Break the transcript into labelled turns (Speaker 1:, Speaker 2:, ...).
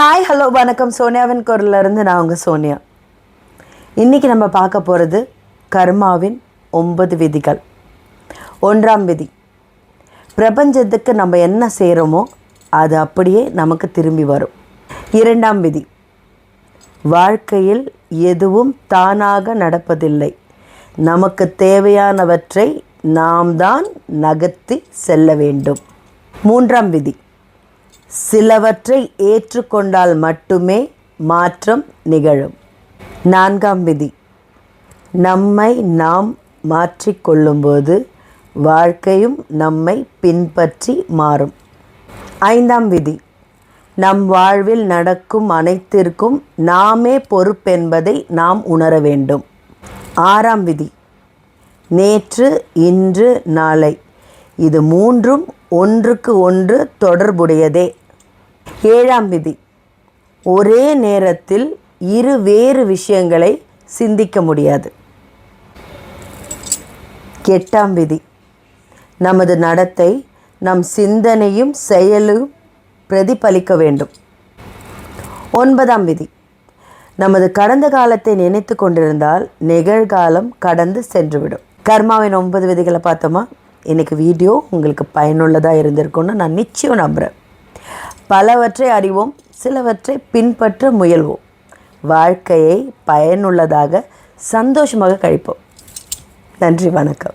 Speaker 1: Hi hello வணக்கம். சோனியாவின் குரல்லேருந்து நான் உங்கள் சோனியா. இன்றைக்கி நம்ம பார்க்க போகிறது கர்மாவின் ஒன்பது விதிகள். ஒன்றாம் விதி. பிரபஞ்சத்துக்கு நம்ம என்ன செய்கிறோமோ அது அப்படியே நமக்கு திரும்பி வரும். இரண்டாம் விதி. வாழ்க்கையில் எதுவும் தானாக நடப்பதில்லை. நமக்கு தேவையானவற்றை நாம் தான் நகர்த்தி செல்ல வேண்டும். மூன்றாம் விதி. சிலவற்றை ஏற்றுக்கொண்டால் மட்டுமே மாற்றம் நிகழும். நான்காம் விதி. நம்மை நாம் மாற்றிக்கொள்ளும்போது வாழ்க்கையும் நம்மை பின்பற்றி மாறும். ஐந்தாம் விதி. நம் வாழ்வில் நடக்கும் அனைத்திற்கும் நாமே பொறுப்பென்பதை நாம் உணர வேண்டும். ஆறாம் விதி. நேற்று இன்று நாளை. இது மூன்றும் ஒன்றுக்கு ஒன்று தொடர்புடையதே. ஏழாம் விதி. ஒரே நேரத்தில் இரு வேறு விஷயங்களை சிந்திக்க முடியாது. எட்டாம் விதி. நமது நடத்தை நம் சிந்தனையும் செயலும் பிரதிபலிக்க வேண்டும். ஒன்பதாம் விதி. நமது கடந்த காலத்தை நினைத்து கொண்டிருந்தால் நிகழ்காலம் கடந்து சென்றுவிடும். கர்மாவின் ஒன்பது விதிகளை பார்த்தோமா? இன்றைக்கி வீடியோ உங்களுக்கு பயனுள்ளதாக இருந்திருக்கும்னு நான் நிச்சயம் நம்புகிறேன் பலவற்றை அறிவோம் சிலவற்றை பின்பற்ற முயல்வோம். வாழ்க்கையை பயனுள்ளதாக சந்தோஷமாக கழிப்போம். நன்றி வணக்கம்.